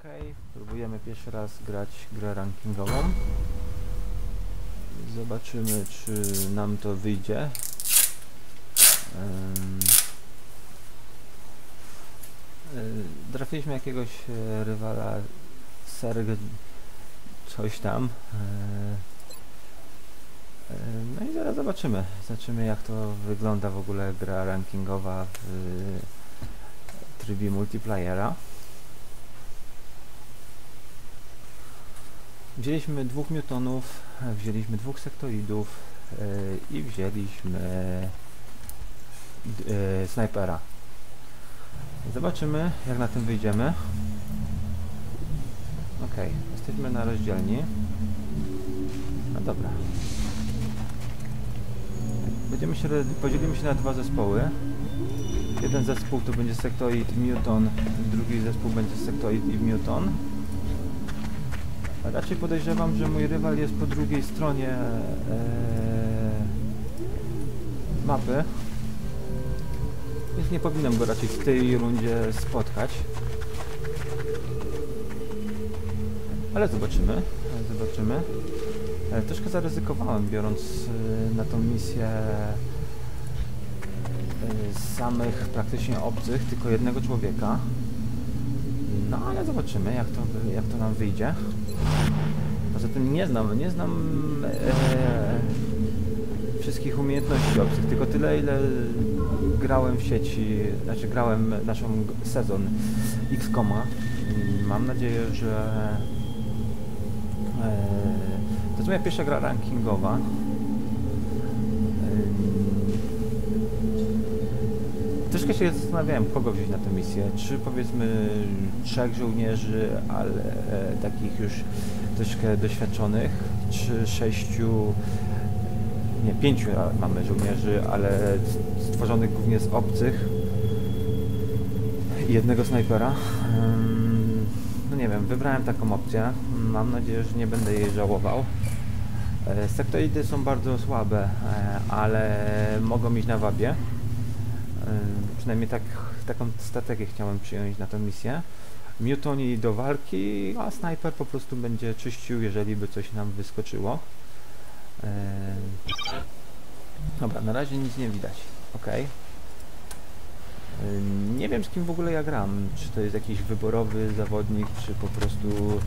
Okej, próbujemy pierwszy raz grać grę rankingową. Zobaczymy, czy nam to wyjdzie. Y, Trafiliśmy jakiegoś e, rywala Serg coś tam. E, e, No i zaraz zobaczymy. Zobaczymy jak to wygląda w ogóle gra rankingowa w trybie multiplayera. Wzięliśmy dwóch Newtonów, wzięliśmy dwóch sektoidów e, i wzięliśmy e, snajpera. Zobaczymy jak na tym wyjdziemy. Ok, jesteśmy na rozdzielni. No dobra. Będziemy się, podzielimy się na dwa zespoły. Jeden zespół to będzie sektoid Newton, drugi zespół będzie sektoid i Newton. Raczej podejrzewam, że mój rywal jest po drugiej stronie e, mapy. Więc nie powinienem go raczej w tej rundzie spotkać. Ale zobaczymy. Zobaczymy. E, troszkę zaryzykowałem biorąc e, na tą misję e, samych praktycznie obcych, tylko jednego człowieka. No ale zobaczymy jak to, jak to nam wyjdzie. Poza tym nie znam, nie znam e, wszystkich umiejętności obcych, tylko tyle ile grałem w sieci, znaczy grałem naszą sezon X-Koma. Mam nadzieję, że e, to jest moja pierwsza gra rankingowa. Ym, Troszkę się zastanawiałem, kogo wziąć na tę misję. Czy powiedzmy trzech żołnierzy, ale e, takich już troszkę doświadczonych, czy sześciu, nie, pięciu mamy żołnierzy, ale stworzonych głównie z obcych i jednego snajpera. No nie wiem, wybrałem taką opcję. Mam nadzieję, że nie będę jej żałował. E, Sektoidy są bardzo słabe, e, ale mogą iść na wabie. Przynajmniej tak, taką strategię chciałem przyjąć na tę misję. Mutoni do walki, a snajper po prostu będzie czyścił, jeżeli by coś nam wyskoczyło. Dobra, na razie nic nie widać. Ok. Nie wiem z kim w ogóle ja gram. Czy to jest jakiś wyborowy zawodnik, czy po prostu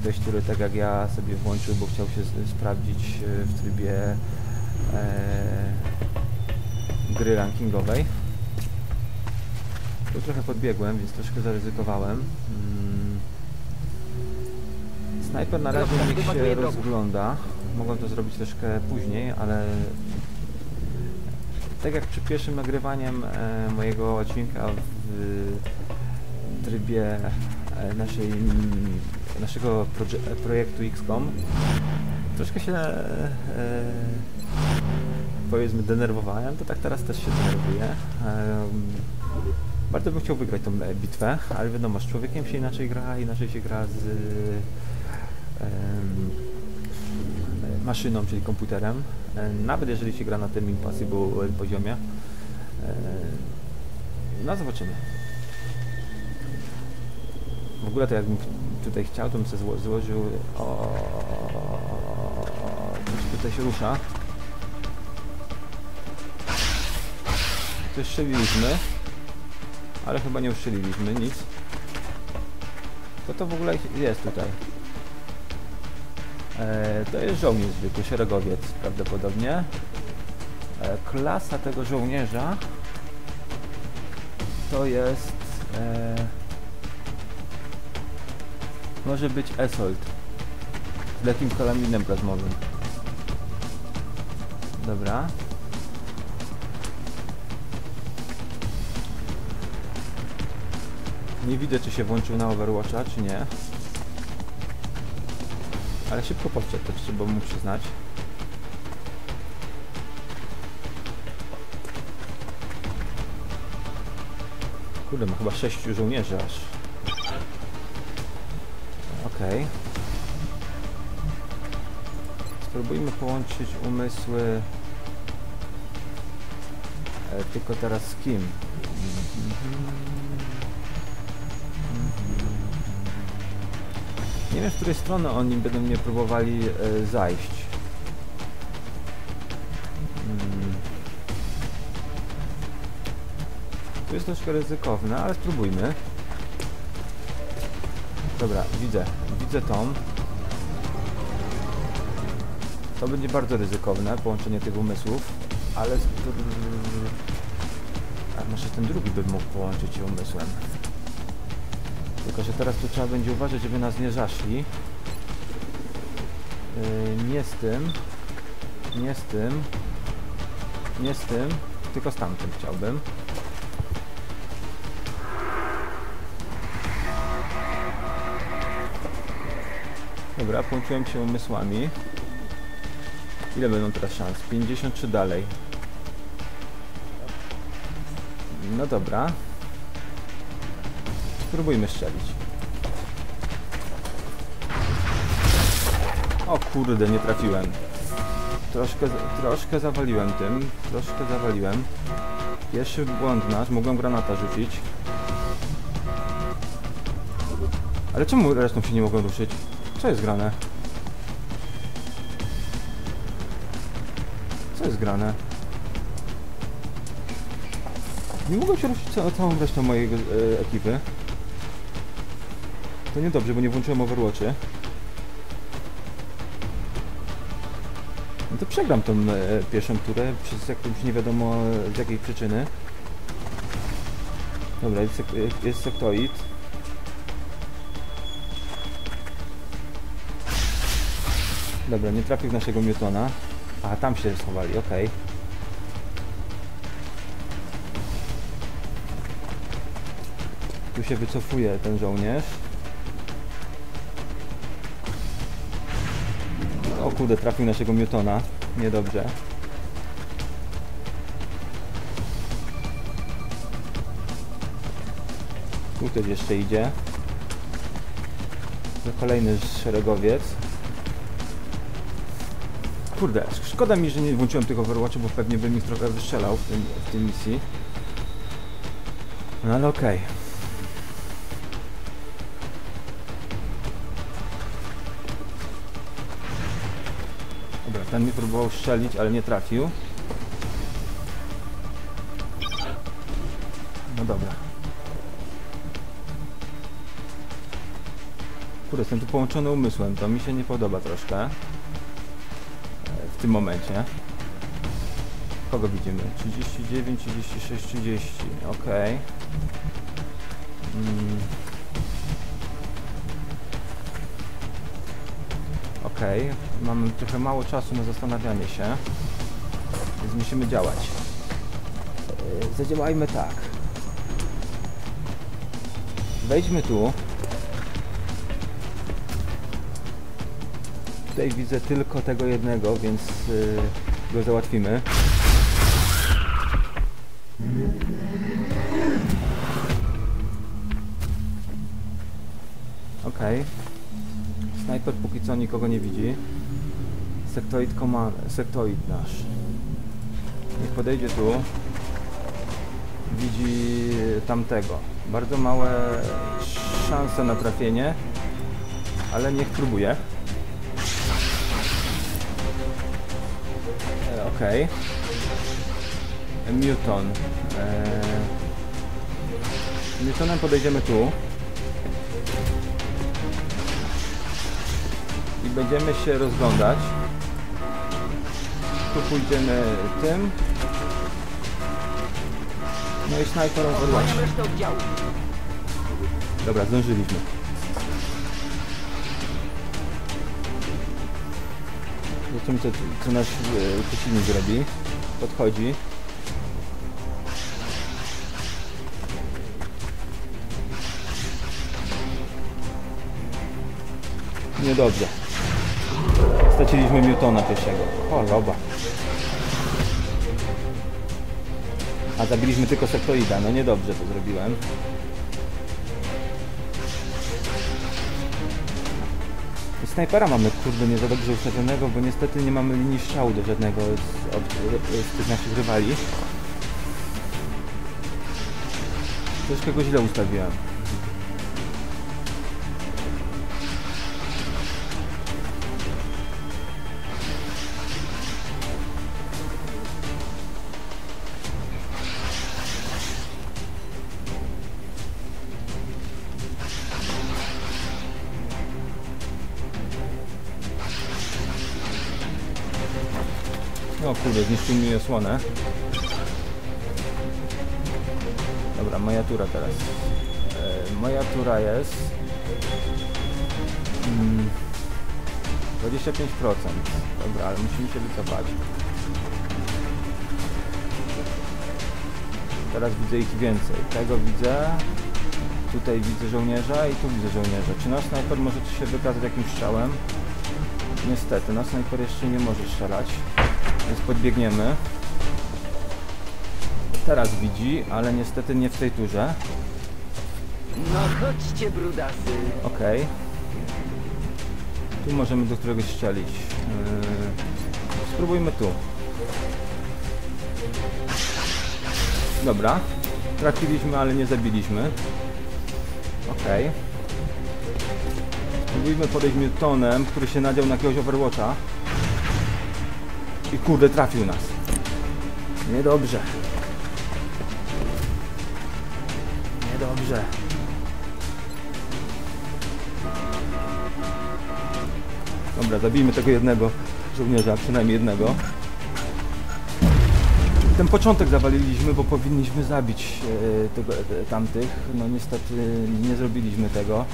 ktoś, który tak jak ja sobie włączył, bo chciał się sprawdzić e, w trybie e, gry rankingowej. Tu trochę podbiegłem, więc troszkę zaryzykowałem. Mm. Snajper na razie niech się rozgląda. Mogłem to zrobić troszkę później, ale tak jak przy pierwszym nagrywaniem e, mojego odcinka w trybie e, naszej, mm, naszego proje- projektu XCOM, troszkę się e, powiedzmy denerwowałem, to tak teraz też się denerwuję. Bardzo bym chciał wygrać tą e, bitwę, ale wiadomo, z człowiekiem się inaczej gra, inaczej się gra z maszyną, czyli komputerem. E, Nawet jeżeli się gra na tym impossible poziomie. E, No zobaczymy. W ogóle to jakbym tutaj chciał, to bym sobie zło- złożył... O, coś tutaj się rusza. Coś strzeliliśmy. Ale chyba nie ustrzeliliśmy nic. Co to w ogóle jest tutaj? E, to jest żołnierz zwykły, szeregowiec prawdopodobnie. E, klasa tego żołnierza to jest... E, może być Esolt z lekkim kalaminem plazmowym. Dobra. Nie widzę, czy się włączył na Overwatcha, czy nie. Ale szybko podszedł, to trzeba mu przyznać. Kurde, ma chyba sześciu żołnierzy aż. Okej. Spróbujmy połączyć umysły. E, tylko teraz z kim? Nie wiem, z której strony oni będą mnie próbowali e, zajść. Mm. To jest troszkę ryzykowne, ale spróbujmy. Dobra, widzę. Widzę tą. To będzie bardzo ryzykowne, połączenie tych umysłów, ale... A może ten drugi bym mógł połączyć umysłem. Tylko, że teraz tu trzeba będzie uważać, żeby nas nie zaszli. Yy, nie z tym. Nie z tym. Nie z tym. Tylko z tamtym chciałbym. Dobra, połączyłem się umysłami. Ile będą teraz szans? 53 dalej. No dobra. Spróbujmy strzelić. O kurde, nie trafiłem. Troszkę, troszkę zawaliłem tym. Troszkę zawaliłem. Pierwszy błąd nasz. Mogłem granata rzucić. Ale czemu resztą się nie mogą ruszyć? Co jest grane? Co jest grane? Nie mogę się ruszyć ca całą resztą mojej e, ekipy. To niedobrze, bo nie włączyłem Overwatchy. No to przegram tą e, pierwszą turę przez jakąś nie wiadomo z jakiej przyczyny. Dobra, jest, jest sektoid. Dobra, nie trafił w naszego Newtona. A, tam się schowali, okej. Tu się wycofuje ten żołnierz. Kurde, trafił naszego Newtona. Niedobrze. Tu ktoś jeszcze idzie. To Kolejny szeregowiec. Kurde, szkoda mi, że nie włączyłem tych Overwatchów, bo pewnie bym ich trochę wystrzelał w, tym, w tej misji. No ale okej. Dobra, ten mi próbował strzelić, ale nie trafił. No dobra. Kurde, jestem tu połączony umysłem, to mi się nie podoba troszkę. E, W tym momencie. Kogo widzimy? 39, 36, 30. Okej. Mm. Okej, mamy trochę mało czasu na zastanawianie się, więc musimy działać. Yy, Zadziałajmy tak. Wejdźmy tu. Tutaj widzę tylko tego jednego, więc yy, go załatwimy. Okej. Snajper póki co nikogo nie widzi. Sektoid command, sektoid nasz. Niech podejdzie tu. Widzi tamtego. Bardzo małe szanse na trafienie, ale niech próbuje. E, Okej. Newton. E, Newtonem podejdziemy tu. I będziemy się rozglądać. Tu pójdziemy tym. No i snajper overwatch. Osłaniam resztę oddziału. Dobra, zdążyliśmy. Zobaczymy co, co nasz przeciwnik zrobi. Podchodzi. Niedobrze. Straciliśmy Newtona pierwszego. Choroba. A zabiliśmy tylko sektoida. No niedobrze to zrobiłem. I Snajpera mamy kurde nie za dobrze ustawionego, bo niestety nie mamy linii strzału do żadnego z, od, z tych naszych rywali. Troszkę go źle ustawiłem. Zniszczył mi osłonę. Dobra, moja tura teraz. E, moja tura jest... Mm, 25%. Dobra, ale musimy się wycofać. Teraz widzę ich więcej. Tego widzę. Tutaj widzę żołnierza i tu widzę żołnierza. Czy nasz snajper może się wykazać jakimś strzałem? Niestety, nasz snajper jeszcze nie może strzelać. Więc podbiegniemy. Teraz widzi, ale niestety nie w tej turze. No chodźcie, brudasy. Okej. Tu możemy do któregoś strzelić. Yy, spróbujmy tu. Dobra. Trafiliśmy, ale nie zabiliśmy. Okej. Spróbujmy podejść Newtonem, który się nadział na jakiegoś Overwatcha. I kurde, trafił nas. Niedobrze. Niedobrze. Dobra, zabijmy tego jednego żołnierza, przynajmniej jednego. Ten początek zawaliliśmy, bo powinniśmy zabić e, tego, e, tamtych. No niestety nie zrobiliśmy tego.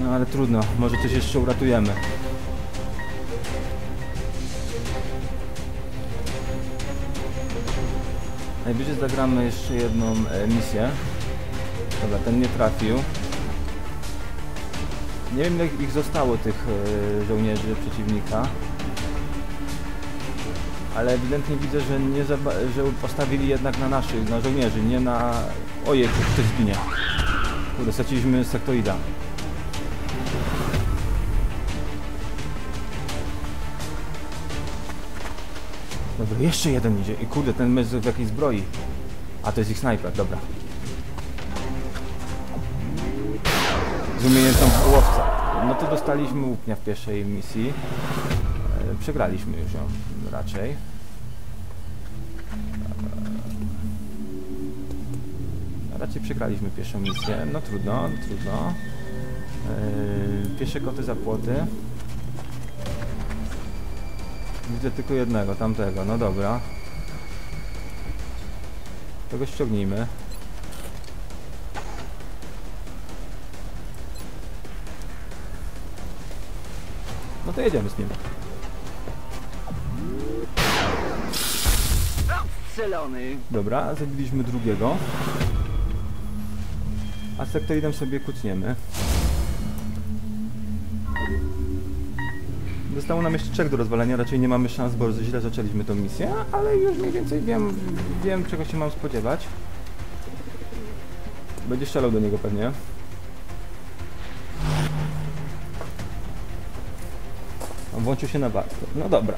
No ale trudno, może coś jeszcze uratujemy. Najwyżej zagramy jeszcze jedną e, misję. Dobra, ten nie trafił. Nie wiem ile ich zostało tych e, żołnierzy przeciwnika. Ale ewidentnie widzę, że nie że postawili jednak na naszych, na żołnierzy, nie na... Ojej, ktoś zginie. Kurde, straciliśmy sektoida. Dobra, jeszcze jeden idzie. I kurde, ten jest w jakiej zbroi. A to jest ich snajper, dobra. Z umiejętną łowca. No to dostaliśmy łupnia w pierwszej misji. E, Przegraliśmy już ją raczej. E, Raczej przegraliśmy pierwszą misję. No trudno, trudno. E, Pierwsze koty za płoty. Widzę tylko jednego, tamtego. No dobra. Tego ściągnijmy. No to jedziemy z nim. Dobra, zabiliśmy drugiego. A sektoidem sobie kucniemy. Zostało nam jeszcze trzech do rozwalenia, raczej nie mamy szans, bo źle zaczęliśmy tą misję, ale już mniej więcej wiem, wiem czego się mam spodziewać. Będzie strzelał do niego pewnie. Włączył się na warto. No dobra.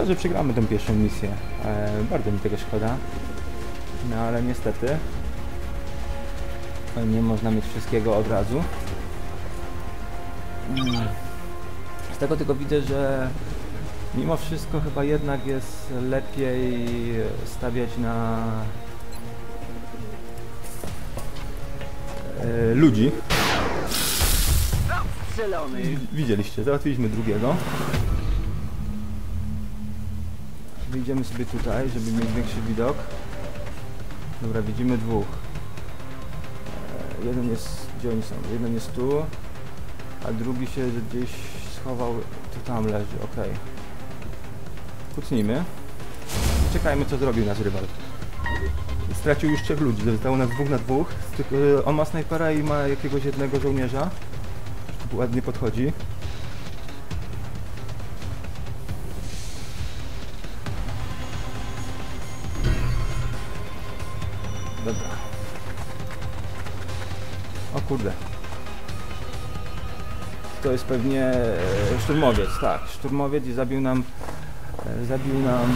Szkoda, że przegramy tę pierwszą misję. E, bardzo mi tego szkoda. No ale niestety nie można mieć wszystkiego od razu. Mm. Z tego tylko widzę, że mimo wszystko chyba jednak jest lepiej stawiać na e, ludzi. Widzieliście, załatwiliśmy drugiego. Wyjdziemy sobie tutaj, żeby mieć większy widok. Dobra, widzimy dwóch. E, jeden jest, gdzie oni są? Jeden jest tu, a drugi się gdzieś schował, tu tam leży, okej. Kucnijmy. Czekajmy, co zrobił nasz rywal. Stracił już trzech ludzi, zostało nas dwóch na dwóch. E, on ma snajpera i ma jakiegoś jednego żołnierza. Ładnie podchodzi. To jest pewnie e, szturmowiec, tak. Szturmowiec i zabił nam E, Zabił nam e,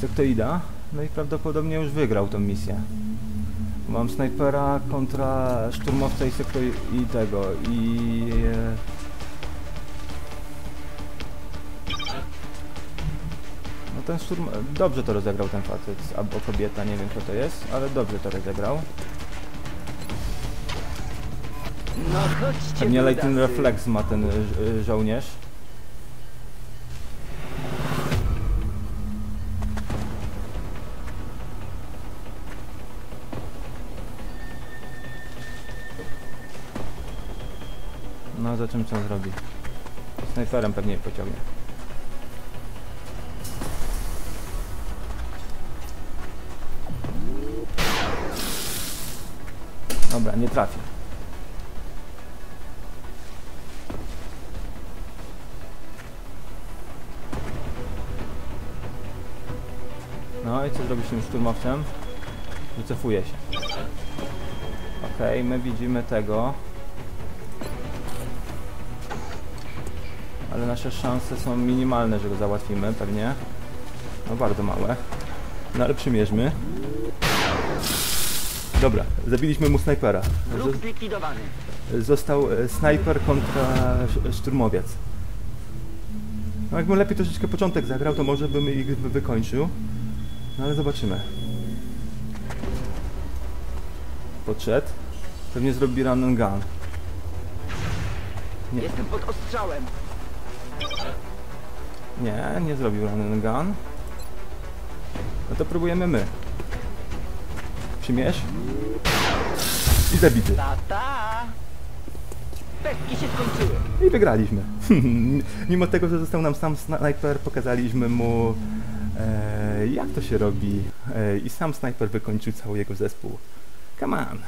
sektoida, no i prawdopodobnie już wygrał tą misję. Mam snajpera kontra szturmowca i sektoidego i... E, no ten szturm... Dobrze to rozegrał ten facet, albo kobieta, nie wiem kto to jest, ale dobrze to rozegrał. No chodźcie, Pewnie. Lightning Reflex ma ten y, y, żołnierz. No, za czym co zrobi? Snajperem pewnie pociągnie. Dobra, nie trafi. Co zrobić z tym szturmowcem? Wycofuje się. Okej, my widzimy tego. Ale nasze szanse są minimalne, że go załatwimy, pewnie. No bardzo małe. No ale przymierzmy. Dobra, zabiliśmy mu snajpera. Zlikwidowany. Został e, snajper kontra sz- szturmowiec. No jakbym lepiej troszeczkę początek zagrał, to może bym ich wy- wykończył. No ale zobaczymy. Podszedł. Pewnie zrobi run and gun. Nie. Jestem pod ostrzałem. Nie, nie zrobił run and gun. No to próbujemy my. Przymierz. I zabity. Tata! Pestki się skończyły. I wygraliśmy. Mimo tego, że został nam sam snajper, pokazaliśmy mu e, jak to się robi e, i sam snajper wykończył cały jego zespół. Come on.